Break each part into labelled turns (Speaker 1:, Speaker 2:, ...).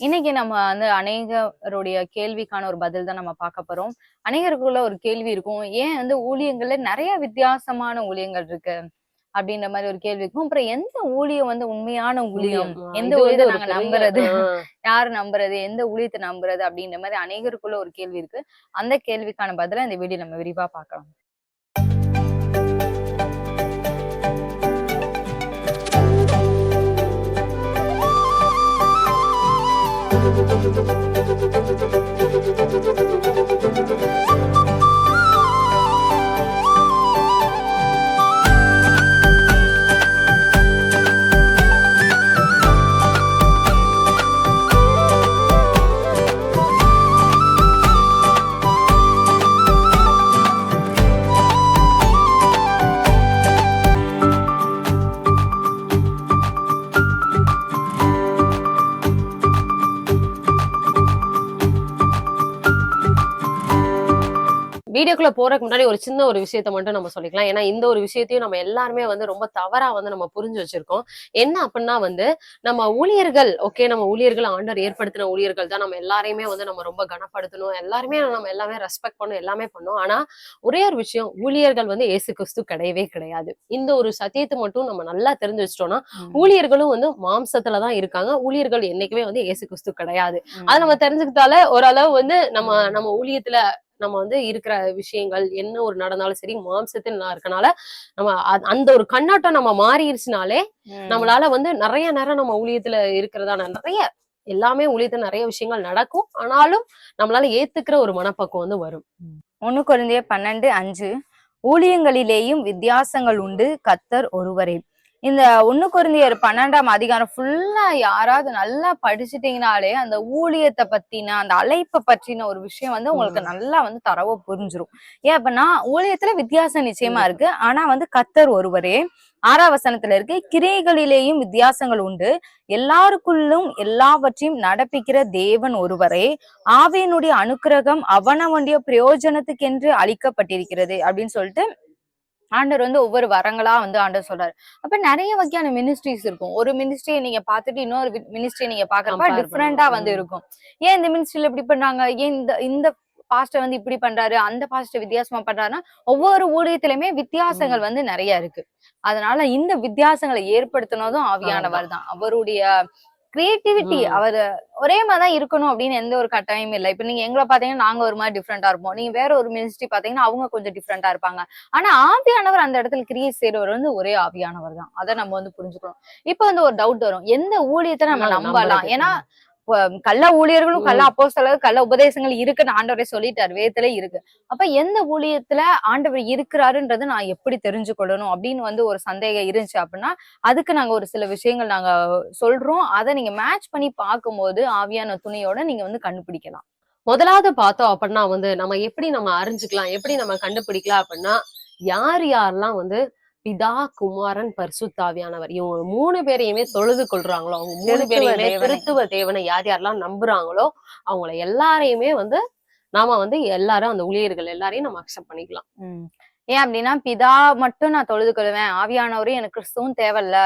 Speaker 1: இன்னைக்கு நம்ம வந்து அநேகருடைய கேள்விக்கான ஒரு பதில் தான் நம்ம பார்க்க போறோம். அநேகருக்குள்ள ஒரு கேள்வி இருக்கும். ஏன் வந்து ஊழியங்கள்ல நிறைய வித்தியாசமான ஊழியங்கள் இருக்கு? அப்படின்ற மாதிரி ஒரு கேள்வி இருக்கும். அப்புறம் எந்த ஊழியம் வந்து உண்மையான ஊழியம். எந்த ஊழியத்தை நாங்க நம்புறது. யாரு நம்புறது? எந்த ஊழியத்தை நம்புறது? அப்படின்ற மாதிரி அநேகருக்குள்ள ஒரு கேள்வி இருக்கு. அந்த கேள்விக்கான பதில இந்த வீடியோ நம்ம விரிவா பார்க்கலாம்.
Speaker 2: வீடியோக்குள்ள போறதுக்கு முன்னாடி ஒரு சின்ன ஒரு விஷயத்த மட்டும் நம்ம சொல்லிக்கலாம். ஏன்னா இந்த ஒரு விஷயத்தையும் நம்ம எல்லாருமே வந்து ரொம்ப தவறா வந்து நம்ம புரிஞ்சு வச்சிருக்கோம். என்ன அப்படின்னா வந்து நம்ம ஊழியர்கள் ஓகே நம்ம ஊழியர்கள் ஆண்டர் ஏற்படுத்தின ஊழியர்கள் தான் நம்ம எல்லாரையுமே வந்து நம்ம ரொம்ப கனப்படுத்தணும். எல்லாருமே நம்ம எல்லாமே ரெஸ்பெக்ட் பண்ணணும் எல்லாமே பண்ணணும். ஆனா ஒரே ஒரு விஷயம் ஊழியர்கள் வந்து ஏசு கிறிஸ்து கிடையவே கிடையாது. இந்த ஒரு சத்தியத்தை மட்டும் நம்ம நல்லா தெரிஞ்சு வச்சிட்டோம்னா ஊழியர்களும் வந்து மாம்சத்துல தான் இருக்காங்க. ஊழியர்கள் என்னைக்குமே வந்து ஏசு கிறிஸ்து கிடையாது அதை நம்ம தெரிஞ்சுக்கிட்டால ஓரளவு வந்து நம்ம நம்ம ஊழியத்துல நம்ம வந்து இருக்கிற விஷயங்கள் என்ன ஒரு நடந்தாலும் சரி மாம்சத்தில் இருக்கனால நம்ம அந்த ஒரு கண்ணாட்டம் நம்ம மாறிடுச்சுனாலே. நம்மளால வந்து நிறைய நேரம் நம்ம ஊழியத்துல இருக்கிறதான நிறைய எல்லாமே ஊழியத்துல நிறைய விஷயங்கள் நடக்கும். ஆனாலும் நம்மளால ஏத்துக்கிற ஒரு மனப்பக்குவம் வந்து வரும்.
Speaker 1: ஒண்ணு குழந்தைய பன்னெண்டு அஞ்சு. ஊழியங்களிலேயும் வித்தியாசங்கள் உண்டு. கத்தர் ஒருவரே. இந்த ஒண்ணு குருந்தியர் பன்னெண்டாம் அதிகாரம் ஃபுல்லா யாராவது நல்லா படிச்சுட்டீங்கனாலே அந்த ஊழியத்தை பத்தின அந்த அழைப்பை பற்றின ஒரு விஷயம் வந்து உங்களுக்கு நல்லா வந்து தரவா புரிஞ்சிரும். ஏன் அப்படின்னா ஊழியத்துல வித்தியாசம் நிச்சயமா இருக்கு. ஆனா வந்து கத்தர் ஒருவரே ஆறாம் வசனத்துல இருக்கு கிரைகளிலேயும் வித்தியாசங்கள் உண்டு. எல்லாருக்குள்ளும் எல்லாவற்றையும் நடப்பிக்கிற தேவன் ஒருவரே ஆவியினுடைய அனுக்கிரகம் அவனவனுடைய பிரயோஜனத்துக்கென்று அளிக்கப்பட்டிருக்கிறது அப்படின்னு சொல்லிட்டு ஆண்டவர் வந்து ஒவ்வொரு வரங்களா வந்து ஆண்டவர் சொல்றாரு. அப்ப நிறைய வகையான மினிஸ்ட்ரிஸ் இருக்கும். ஒரு மினிஸ்ட்ரியை நீங்க பார்த்துட்டு இன்னொரு மினிஸ்ட்ரியை நீங்க பாக்குறப்ப டிஃப்ரெண்டா. வந்து இருக்கும். ஏன் இந்த மினிஸ்ட்ரியில இப்படி பண்றாங்க ஏன் இந்த இந்த பாஸ்டர் வந்து இப்படி பண்றாரு? அந்த பாஸ்டர் வித்தியாசமா பண்றாருன்னா ஒவ்வொரு ஊழியத்திலுமே வித்தியாசங்கள் வந்து நிறைய இருக்கு. அதனால இந்த வித்தியாசங்களை ஏற்படுத்தினதும் ஆவியானவர் தான். அவருடைய கிரியேட்டிவிட்டி. அவர் ஒரே மாதிரி தான் இருக்கணும் அப்படின்னு எந்த ஒரு கட்டாயமும் இல்லை. இப்ப நீங்க எங்களை பாத்தீங்கன்னா நாங்க ஒரு மாதிரி டிஃப்ரெண்டா இருப்போம். நீங்க வேற ஒரு மினிஸ்ட்ரி பாத்தீங்கன்னா அவங்க கொஞ்சம் டிஃப்ரெண்டா இருப்பாங்க. ஆனா ஆவியானவர் அந்த இடத்துல கிரியேட் செய்யறவர் வந்து ஒரே ஆவியானவர் தான். அதை நம்ம வந்து புரிஞ்சுக்கணும். இப்ப வந்து ஒரு டவுட் வரும். எந்த ஊழியத்தை நம்ம நம்பலாம். ஏன்னா கள்ள ஊழியர்களும் கள்ள அப்போஸ்தலர்கள் கள்ள உபதேசங்கள் இருக்குன்னு ஆண்டவரே சொல்லிட்டாரு வேதத்துல இருக்கு. அப்ப எந்த ஊழியத்துல ஆண்டவர் இருக்கிறாருன்றது நான் எப்படி தெரிஞ்சுக்கொள்ளணும் அப்படின்னு வந்து ஒரு சந்தேகம் இருந்துச்சு அப்படின்னா அதுக்கு நாங்க ஒரு சில விஷயங்கள் நாங்க சொல்றோம். அதை நீங்க மேட்ச் பண்ணி பார்க்கும்போது ஆவியான துணியோட நீங்க வந்து கண்டுபிடிக்கலாம்.
Speaker 2: முதலாவது பார்த்தோம் அப்படின்னா வந்து நம்ம எப்படி நம்ம அறிஞ்சுக்கலாம் எப்படி நம்ம கண்டுபிடிக்கலாம் அப்படின்னா யார் யாரெல்லாம் வந்து பிதா குமாரன் பரிசுத்தாவியானவர். இவங்க மூணு பேரையுமே தொழுது கொள்றாங்களோ அவங்க மூணு பேரையுமே. திருத்துவ தேவனை யார் யாரெல்லாம் நம்புறாங்களோ அவங்கள எல்லாரையுமே வந்து நாம வந்து எல்லாரும் அந்த ஊழியர்கள் எல்லாரையும் நம்ம அக்செப்ட் பண்ணிக்கலாம்.
Speaker 1: ஏன் அப்படின்னா பிதா மட்டும் நான் தொழுது கொள்வேன் ஆவியானவரும் எனக்கு கிறிஸ்துவும் தேவையில்ல.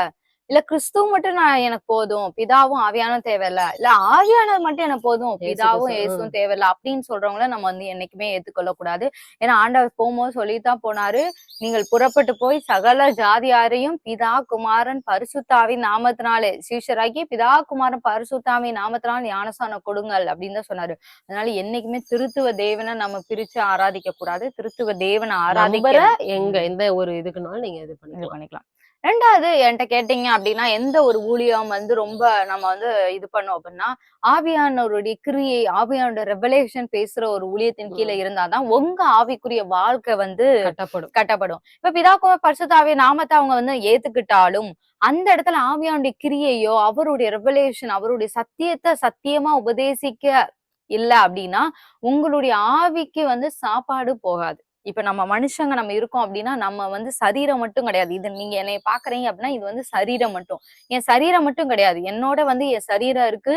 Speaker 1: இல்ல கிறிஸ்துவ மட்டும் நான் எனக்கு போதும். பிதாவும் ஆவியானும் தேவையில்ல. இல்ல ஆவியானவர் மட்டும் எனக்கு போதும். பிதாவும் இயேசுவும் தேவையில்ல அப்படின்னு சொல்றவங்கள நம்ம வந்து என்னைக்குமே ஏத்துக்கொள்ள கூடாது ஏன்னா ஆண்டவர் போகும்போது சொல்லித்தான் போனாரு. நீங்கள் புறப்பட்டு போய் சகல ஜாதியாரையும் பிதா குமாரன் பரிசுத்தாவின் நாமத்தினாலே சீஷராகி பிதா குமாரன் பரிசுத்தாவின் நாமத்தினால் ஞானசானம் கொடுங்கள் அப்படின்னு தான் சொன்னாரு. அதனால என்னைக்குமே திருத்துவ தேவனை நம்ம பிரிச்சு ஆராதிக்க கூடாது திருத்துவ தேவனை
Speaker 2: நம்புற
Speaker 1: ஆராதிக்க
Speaker 2: எங்க எந்த ஒரு இதுக்குனாலும் நீங்க இது பண்ணிக்கலாம்.
Speaker 1: பண்ணிக்கலாம். ரெண்டாவது என்கிட்ட கேட்டீங்க அப்படின்னா எந்த ஒரு ஊழியம் வந்து ரொம்ப நம்ம வந்து இது பண்ணோம் அப்படின்னா ஆவியானவருடைய கிரியை ஆவியானோட ரெவலேஷன் பேசுற ஒரு ஊழியத்தின் கீழே இருந்தாதான் உங்க ஆவிக்குரிய வாழ்க்கை வந்து
Speaker 2: கட்டப்படும்.
Speaker 1: கட்டப்படும். இப்ப பிதாக்குமார் பரிசுத்தாவிய நாமத்தை அவங்க வந்து ஏத்துக்கிட்டாலும் அந்த இடத்துல ஆவியானுடைய கிரியையோ அவருடைய ரெவலேஷன் அவருடைய சத்தியத்தை சத்தியமா உபதேசிக்க இல்ல அப்படின்னா உங்களுடைய ஆவிக்கு வந்து சாப்பாடு போகாது. இப்ப நம்ம மனுஷங்க நம்ம இருக்கோம் அப்படின்னா நம்ம வந்து சரீரம் மட்டும் கிடையாது. இது நீங்க என்னை பாக்குறீங்க அப்படின்னா இது வந்து சரீரம் மட்டும். என் சரீரம் மட்டும் கிடையாது. என்னோட வந்து என் சரீரம் இருக்கு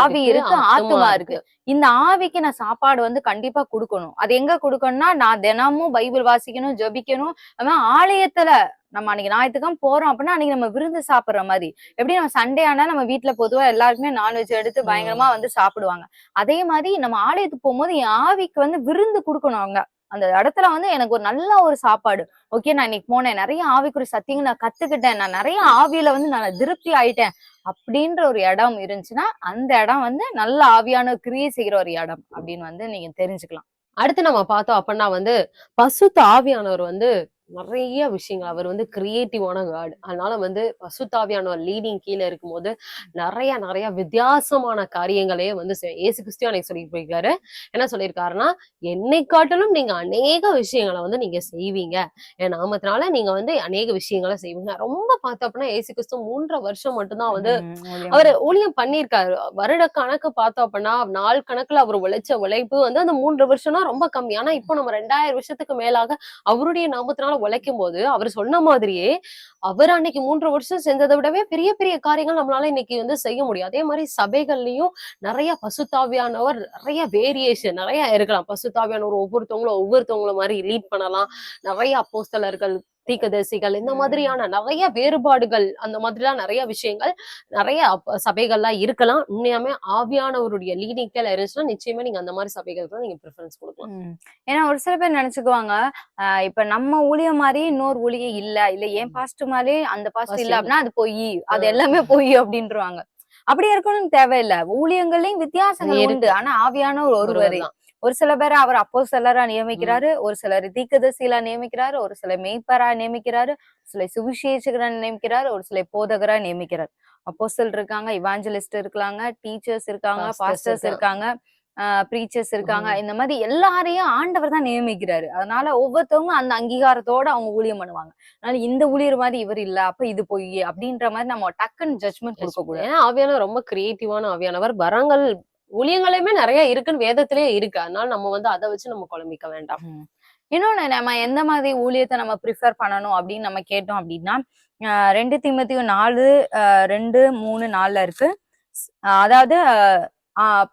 Speaker 1: ஆவி இருக்கு ஆத்துமா இருக்கு. இந்த ஆவிக்கு நான் சாப்பாடு வந்து கண்டிப்பா கொடுக்கணும். அது எங்க கொடுக்கணும்னா நான் தினமும் பைபிள் வாசிக்கணும் ஜெபிக்கணும். அதான் ஆலயத்துல நம்ம அன்னைக்கு ஞாயிற்றுக்கிழமை போறோம் அப்படின்னா அன்னைக்கு நம்ம விருந்து சாப்பிடுற மாதிரி. எப்படி நம்ம சண்டே ஆனா நம்ம வீட்டுல பொதுவா எல்லாருக்குமே நான்வெஜ் எடுத்து பயங்கரமா வந்து சாப்பிடுவாங்க. அதே மாதிரி நம்ம ஆலயத்துக்கு போகும்போது என் ஆவிக்கு வந்து விருந்து கொடுக்கணும் அவங்க. அந்த இடத்துல வந்து எனக்கு ஒரு நல்ல ஒரு சாப்பாடு. ஓகே நான் இன்னைக்கு போனேன். நிறைய ஆவிக்குறி சத்தியங்கள் நான் கத்துக்கிட்டேன். நான் நிறைய ஆவியில வந்து நான் திருப்தி ஆயிட்டேன். அப்படின்ற ஒரு இடம் இருந்துச்சுன்னா அந்த இடம் வந்து நல்ல ஆவியான கிரியை செய்கிற ஒரு இடம் அப்படின்னு வந்து நீங்க தெரிஞ்சுக்கலாம்.
Speaker 2: அடுத்து நம்ம பார்த்தோம் அப்படின்னா வந்து பசுத்த ஆவியானவர் வந்து நிறைய விஷயங்கள். அவர் வந்து கிரியேட்டிவான காட் அதனால வந்து பசுத்தாவியானவர் லீடிங் கீழே இருக்கும்போது நிறைய நிறைய வித்தியாசமான காரியங்களையே வந்து இயேசு கிறிஸ்து அன்னைக்கு சொல்லிட்டு போயிருக்காரு. என்ன சொல்லியிருக்காருன்னா என்னை காட்டிலும் நீங்க அநேக விஷயங்களை வந்து நீங்க செய்வீங்க. என் நாமத்தினால நீங்க வந்து அநேக விஷயங்களை செய்வீங்க. ரொம்ப பார்த்தோம் அப்படின்னா இயேசு கிறிஸ்து மூன்றரை வருஷம் மட்டும்தான் வந்து அவர் ஊழியம் பண்ணியிருக்காரு. வருட கணக்கு பார்த்தோம் அப்படின்னா நாள் கணக்குல அவர் உழைச்ச உழைப்பு வந்து அந்த மூன்று வருஷம்னா ரொம்ப கம்மி. ஆனா இப்போ நம்ம ரெண்டாயிரம் வருஷத்துக்கு மேலாக அவருடைய நாமத்தினால உழைக்கும் போது அவர் சொன்ன மாதிரியே அவர் அன்னைக்கு மூன்று வருஷம் செஞ்சதை விடவே பெரிய பெரிய காரியங்கள் நம்மளால இன்னைக்கு வந்து செய்ய முடியும். அதே மாதிரி சபைகள்லயும் நிறைய பசுத்தாவியானவர் நிறைய வேரியேஷன் நிறைய இருக்கலாம். பசுத்தாவியானவர் ஒவ்வொருத்தவங்களும் ஒவ்வொருத்தவங்கள மாதிரி லீட் பண்ணலாம். நிறைய அப்போஸ்தலர்கள் தீக்கதரிசிகள் இந்த. மாதிரியான நிறைய வேறுபாடுகள் அந்த மாதிரிலாம் நிறைய விஷயங்கள் நிறைய சபைகள்லாம் இருக்கலாம் உண்மையாமே ஆவியானவருடைய லீடிங்ல இருந்துச்சுன்னா நிச்சயமா நீங்க அந்த மாதிரி சபைகளுக்கு தான் நீங்க ப்ரிஃபரன்ஸ் கொடுக்கலாம்.
Speaker 1: ஏன்னா ஒரு சில பேர் நினைச்சுக்குவாங்க ஆஹ் இப்ப நம்ம ஊழியம் மாதிரி இன்னொரு ஊழியம் இல்ல இல்ல என் பாஸ்ட் மாதிரி அந்த பாஸ்ட் இல்ல. அப்படின்னா அது பொய் அது. எல்லாமே பொய் அப்படின்றாங்க அப்படி இருக்கணும்னு தேவையில்ல ஊழியங்கள்லயும் வித்தியாசங்கள். உண்டு ஆனா ஆவியானவர் ஒருவர்
Speaker 2: ஒருவர்தான்.
Speaker 1: ஒரு சில பேரை அவர் அப்போ சிலரா நியமிக்கிறாரு ஒரு சிலர் தீக்கதரிசிலா நியமிக்கிறாரு ஒரு சில மெய்ப்பரா நியமிக்கிறாரு சில சுவிசேஷகரா நியமிக்கிறாரு ஒரு சில போதகரா நியமிக்கிறார். அப்போஸ்தல் இருக்காங்க இவாஞ்சலிஸ்ட் இருக்காங்க டீச்சர்ஸ் இருக்காங்க பாஸ்டர்ஸ் இருக்காங்க. ப்ரீச்சர்ஸ் இருக்காங்க இந்த மாதிரி எல்லாரையும் ஆண்டவர் தான் நியமிக்கிறாரு. அதனால ஒவ்வொருத்தவங்க அந்த அங்கீகாரத்தோட அவங்க ஊழியம் பண்ணுவாங்க. அதனால இந்த ஊழியர் மாதிரி இவர் இல்ல அப்ப இது பொய் அப்படின்ற மாதிரி நம்ம டக்குன்னு ஜட்மெண்ட் கொடுக்க கூடாது.
Speaker 2: ஏன்னா ஆவியானவர் ரொம்ப கிரியேட்டிவான ஆவியானவர். வரங்கள் ஊழியங்களுமே நிறைய இருக்குன்னு வேதத்திலே இருக்கு. அதனால நம்ம வந்து அதை வச்சு நம்ம குழம்பிக்க வேண்டாம்.
Speaker 1: இன்னொன்னு நம்ம எந்த மாதிரி ஊழியத்தை நம்ம ப்ரிஃபர் பண்ணணும் அப்படின்னு நம்ம கேட்டோம் அப்படின்னா ரெண்டு தீமத்தையும் நாலு ரெண்டு மூணு நாலுல இருக்கு. அதாவது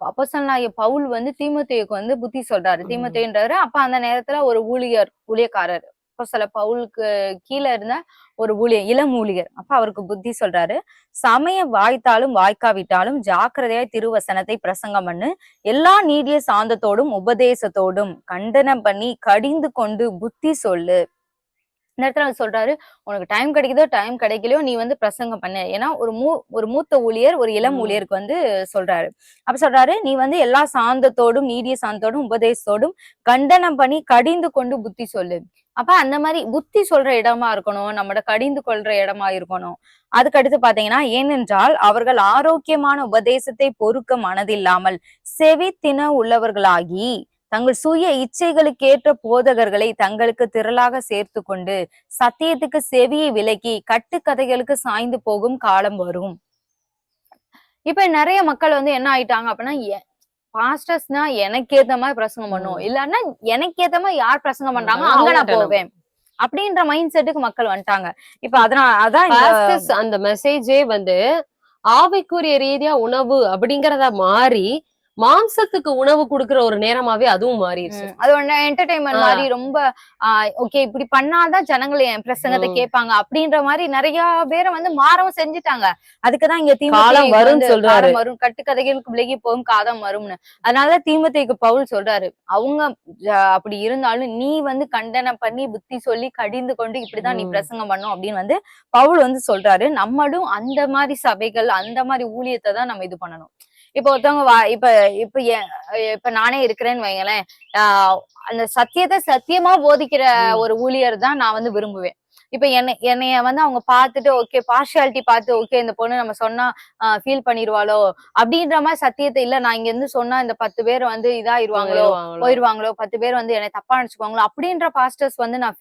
Speaker 1: அப்போசனாகிய பவுல் வந்து தீமத்தேயுக்கு வந்து புத்தி சொல்றாரு.
Speaker 2: ம்.
Speaker 1: தீமத்தேன்றவரு அப்ப அந்த நேரத்துல ஒரு ஊழியர் ஊழியக்காரர். இப்போ சில பவுலுக்கு கீழே இருந்த ஒரு ஊழியர் இளம் ஊழியர். அப்ப அவருக்கு புத்தி சொல்றாரு சமய வாய்த்தாலும் வாய்க்காவிட்டாலும் ஜாக்கிரதையாய் திருவசனத்தை பிரசங்கம் பண்ணு. எல்லா நீடிய சாந்தத்தோடும் உபதேசத்தோடும் கண்டனம் பண்ணி கடிந்து கொண்டு புத்தி சொல்லு. இந்த இடத்துல அவர் சொல்றாரு உனக்கு டைம் கிடைக்குதோ டைம் கிடைக்கலையோ நீ வந்து பிரசங்கம் பண்ணு. ஏன்னா ஒரு மூ ஒரு மூத்த ஊழியர் ஒரு இளம். ஊழியருக்கு வந்து சொல்றாரு. அப்ப சொல்றாரு நீ வந்து எல்லா சாந்தத்தோடும் நீடிய சாந்தத்தோடும் உபதேசத்தோடும் கண்டனம் பண்ணி கடிந்து கொண்டு புத்தி சொல்லு. அப்ப அந்த மாதிரி புத்தி சொல்ற இடமா இருக்கணும் நம்மட கடிந்து கொள்ற இடமா இருக்கணும். அதுக்கு அடுத்து பாத்தீங்கன்னா ஏனென்றால் அவர்கள் ஆரோக்கியமான உபதேசத்தை பொறுக்க மனதில்லாமல் செவித்தின உள்ளவர்களாகி தங்கள் சுய இச்சைகளுக்கேற்ற போதகர்களை தங்களுக்கு திரளாக சேர்த்து கொண்டு சத்தியத்துக்கு செவியை விலக்கி கட்டுக்கதைகளுக்கு சாய்ந்து போகும் காலம் வரும். இப்ப நிறைய மக்கள் வந்து என்ன ஆயிட்டாங்க அப்படின்னா பாஸ்டர்ஸ்னா எனக்கு ஏத்த மாதிரி பிரசங்கம் பண்ணும்.
Speaker 2: ம்.
Speaker 1: இல்லன்னா எனக்கு ஏத்த மாதிரி யார் பிரசங்கம் பண்றாங்க அங்க நான் போவேன். அப்படின்ற மைண்ட் செட்டுக்கு மக்கள் வந்துட்டாங்க. இப்ப அதனால அதான்
Speaker 2: அந்த மெசேஜே வந்து ஆவிக்குரிய ரீதியா உணவு அப்படிங்கறத மாறி மாம்சத்துக்கு உணவு கொடுக்கிற ஒரு நேரமாவே அதுவும் மாறிடுச்சு
Speaker 1: அது ஒண்ணு என்டர்டைன்மெண்ட். மாதிரி ரொம்ப ஓகே இப்படி பண்ணாதான் ஜனங்கள் என் பிரசங்கத்தை. கேட்பாங்க அப்படின்ற மாதிரி நிறைய பேரை வந்து மாறவும் செஞ்சுட்டாங்க அதுக்குதான் இங்க
Speaker 2: வரும்னு
Speaker 1: வந்து
Speaker 2: சொல்றாரு.
Speaker 1: வரும் கட்டுக்கதைகளுக்கு விலகி போகும் காலம் வரும்னு அதனால தீமத்தேயுக்கு பவுல் சொல்றாரு அவங்க அப்படி இருந்தாலும் நீ வந்து கண்டனம் பண்ணி புத்தி சொல்லி கடிந்து கொண்டு இப்படிதான் நீ. பிரசங்கம் பண்ணும் அப்படின்னு வந்து பவுல் வந்து சொல்றாரு நம்மளும் அந்த மாதிரி சபைகள் அந்த மாதிரி ஊழியத்தை தான் நம்ம இது பண்ணணும் இப்ப ஒருத்தவங்க வா இப்ப இப்ப இப்ப நானே இருக்கிறேன்னு வைங்களேன் ஆஹ் அந்த சத்தியத்தை சத்தியமா போதிக்கிற. ஒரு ஊழியர் தான் நான் வந்து விரும்புவேன் இப்ப என்னை என்னைய வந்து அவங்க பார்த்துட்டு ஓகே பார்ஷியாலிட்டி பார்த்து ஓகே இந்த பொண்ணு நம்ம சொன்னா ஃபீல் பண்ணிடுவாளோ அப்படின்ற மாதிரி சத்தியத்தை இல்ல. நான் இங்க இருந்து சொன்னா இந்த பத்து பேர் வந்து இதாயிருவாங்களோ. போயிருவாங்களோ. பத்து பேர் வந்து என்னை தப்பா நினைச்சுக்குவாங்களோ அப்படின்ற பாஸ்டர்ஸ் வந்து நான்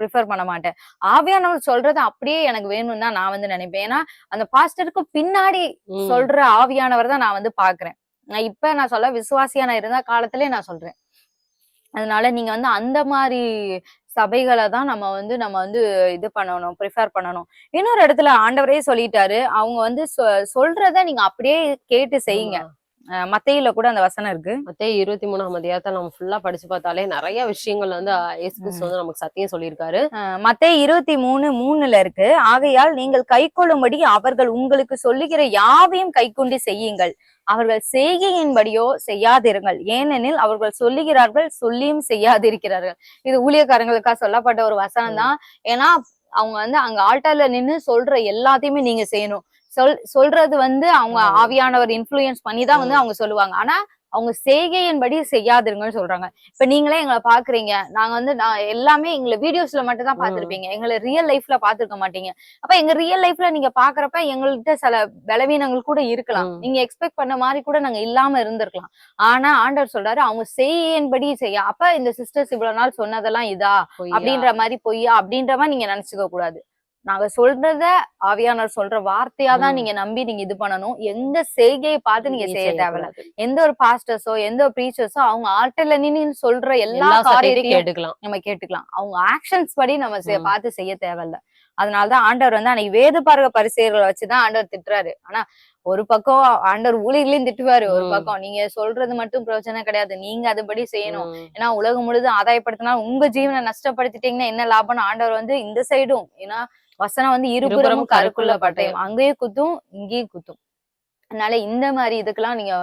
Speaker 1: ப்ரிஃபர் பண்ண மாட்டேன். ஆவியானவர் சொல்றது அப்படியே எனக்கு வேணும்னு தான் நான் வந்து நினைப்பேன். ஏன்னா அந்த பாஸ்டருக்கு பின்னாடி. சொல்ற ஆவியானவர் தான் நான் வந்து பாக்குறேன் நான் இப்ப நான் சொல்ல விசுவாசியா நான் இருந்த காலத்திலே நான் சொல்றேன். அதனால நீங்க வந்து அந்த மாதிரி சபைகளை தான் நம்ம வந்து நம்ம வந்து இது பண்ணணும் ப்ரிஃபர் பண்ணணும். இன்னொரு இடத்துல ஆண்டவரே சொல்லிட்டாரு. அவங்க வந்து சொ- சொல்றத நீங்க அப்படியே கேட்டு செய்யுங்க. மத்தேயுல கூட அந்த வசனம் இருக்கு.
Speaker 2: மத்தேயு இருபத்தி மூணாம் அதிகாரத்தை நம்ம ஃபுல்லா படிச்சு பார்த்தாலே நிறைய விஷயங்கள் வந்து இயேசு கிறிஸ்து வந்து நமக்கு சத்தியம் சொல்லியிருக்காரு.
Speaker 1: மத்தேயு இருபத்தி மூணு மூணுல இருக்கு. ஆகையால் நீங்கள் கைக்கொள்ளும்படி அவர்கள் உங்களுக்கு சொல்லுகிற யாவையும் கைக்கொண்டு செய்யுங்கள். அவர்கள் செய்கையின்படியோ செய்யாதிருங்கள். ஏனெனில் அவர்கள் சொல்லுகிறார்கள் சொல்லியும் செய்யாதிருக்கிறார்கள். இது ஊழியக்காரங்களுக்கா சொல்லப்பட்ட ஒரு வசனம் தான் ஏன்னா அவங்க வந்து அங்க ஆல்டர்ல நின்னு சொல்ற எல்லாத்தையுமே நீங்க செய்யணும். சொல் சொல்றது வந்து அவங்க. ஆவியானவர் இன்ஃபுளுயன்ஸ் பண்ணி தான் வந்து அவங்க சொல்லுவாங்க. ஆனா அவங்க செய்கையின்படி செய்யாதிருங்கன்னு சொல்றாங்க. இப்ப நீங்களே எங்களை பாக்குறீங்க. நாங்க வந்து நான் எல்லாமே எங்களை வீடியோஸ்ல மட்டும் தான். பாத்திருப்பீங்க எங்களை ரியல் லைஃப்ல பாத்துருக்க மாட்டீங்க. அப்ப எங்க ரியல் லைஃப்ல நீங்க பாக்குறப்ப எங்கள்கிட்ட சில பலவீனங்கள் கூட இருக்கலாம். நீங்க எக்ஸ்பெக்ட் பண்ண மாதிரி கூட நாங்க இல்லாம இருந்திருக்கலாம். ஆனா ஆண்டவர் சொல்றாரு அவங்க செய்யின்படி செய்ய. அப்ப இந்த சிஸ்டர்ஸ் இவ்வளவு நாள் சொன்னதெல்லாம் இதா. அப்படின்ற மாதிரி பொய்யா? அப்படின்ற மாதிரி நீங்க நினைச்சுக்க கூடாது நாங்க சொல்றத ஆவியானவர் சொல்ற வார்த்தையா தான். நீங்க நம்பி நீங்க இது பண்ணணும் எந்த செய்கையை பார்த்து நீங்க செய்ய தேவையில்ல. எந்த ஒரு பாஸ்டர்ஸோ எந்த ஒரு ப்ரீச்சர்ஸோ அவங்க ஆல்டர்ல நின்னு சொல்ற எல்லா காரியத்தையும்
Speaker 2: கேட்டுக்கலாம்
Speaker 1: நம்ம கேட்டுக்கலாம் அவங்க ஆக்ஷன்ஸ் படி நம்ம. பார்த்து செய்ய தேவையில்ல அதனாலதான் ஆண்டவர் வந்து அன்னைக்கு வேத பார்வை பரிசெயர்களை வச்சுதான் ஆண்டவர் திட்டுறாரு ஆனா ஒரு பக்கம் ஆண்டவர் ஊழியர்களையும் திட்டுவாரு ஒரு. பக்கம் நீங்க சொல்றது மட்டும் பிரயோஜனம் கிடையாது நீங்க அதுபடி செய்யணும். ஏன்னா உலகம் முழுதும் ஆதாயப்படுத்தினா உங்க ஜீவனை நஷ்டப்படுத்திட்டீங்கன்னா என்ன லாபம்னு ஆண்டவர் வந்து இந்த சைடும் ஏன்னா வசனம் வந்து இருபுறமும் கருக்குள்ள பட்டயம் அங்கேயும் குத்தும் இங்கேயும் குத்தும். அதனால இந்த மாதிரி இதுக்கெல்லாம் நீங்க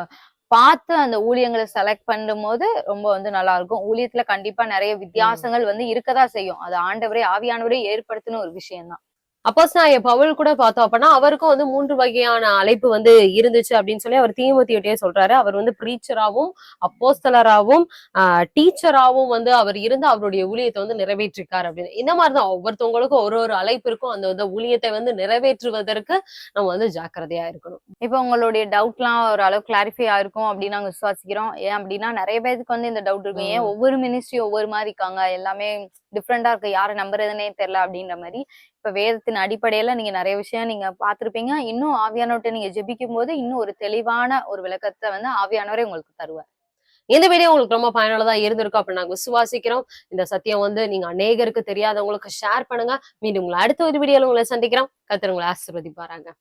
Speaker 1: பார்த்து அந்த ஊழியங்களை செலக்ட் பண்ணும்போது ரொம்ப வந்து நல்லா இருக்கும் ஊழியத்துல கண்டிப்பா நிறைய வித்தியாசங்கள் வந்து இருக்கதான் செய்யும். அது ஆண்டவரே ஆவியானவரே ஏற்படுத்தின ஒரு விஷயம் தான்
Speaker 2: அப்போஸ் நான் பவுல் கூட பார்த்தோம் அப்படின்னா அவருக்கும் வந்து மூன்று வகையான அழைப்பு வந்து இருந்துச்சு அப்படின்னு சொல்லி அவர் தீமோத்தியோட்டே சொல்றாரு. அவர் வந்து ப்ரீச்சராகவும் அப்போஸ்தலராகவும் டீச்சராகவும் வந்து அவர் இருந்து அவருடைய ஊழியத்தை வந்து நிறைவேற்றிருக்காரு அப்படின்னு. இந்த மாதிரிதான் ஒவ்வொருத்தவங்களுக்கும் ஒரு ஒரு அழைப்பு இருக்கும். அந்த வந்து ஊழியத்தை வந்து நிறைவேற்றுவதற்கு நம்ம வந்து ஜாக்கிரதையா இருக்கணும்.
Speaker 1: இப்போ உங்களுடைய டவுட்லாம் ஒரு அளவு கிளாரிஃபை ஆயிருக்கும் அப்படின்னு நாங்க விசுவாசிக்கிறோம். ஏன் அப்படின்னா நிறைய பேருக்கு வந்து இந்த டவுட் இருக்கும். ஏன். ஒவ்வொரு மினிஸ்ட்ரி ஒவ்வொரு மாதிரி இருக்காங்க. எல்லாமே டிஃப்ரெண்டா இருக்கு. யாரை நம்புறதுனே தெரியல அப்படின்ற மாதிரி. இப்ப வேதத்தின் அடிப்படையில நீங்க நிறைய விஷயம் நீங்க பார்த்திருப்பீங்க. இன்னும் ஆவியானவர்கிட்ட நீங்க ஜெபிக்கும் போது இன்னும் ஒரு தெளிவான ஒரு விளக்கத்தை வந்து ஆவியானவரே உங்களுக்கு தருவார்.
Speaker 2: இந்த வீடியோ உங்களுக்கு ரொம்ப பயனுள்ளதா இருந்திருக்கும் அப்படின்னு நாங்க விசுவாசிக்கிறோம். இந்த சத்தியம் வந்து நீங்க அநேகருக்கு தெரியாதவங்களுக்கு ஷேர் பண்ணுங்க. மீண்டும் உங்களை அடுத்த ஒரு வீடியோல உங்களை சந்திக்கிறோம். கத்திர உங்களை பாருங்க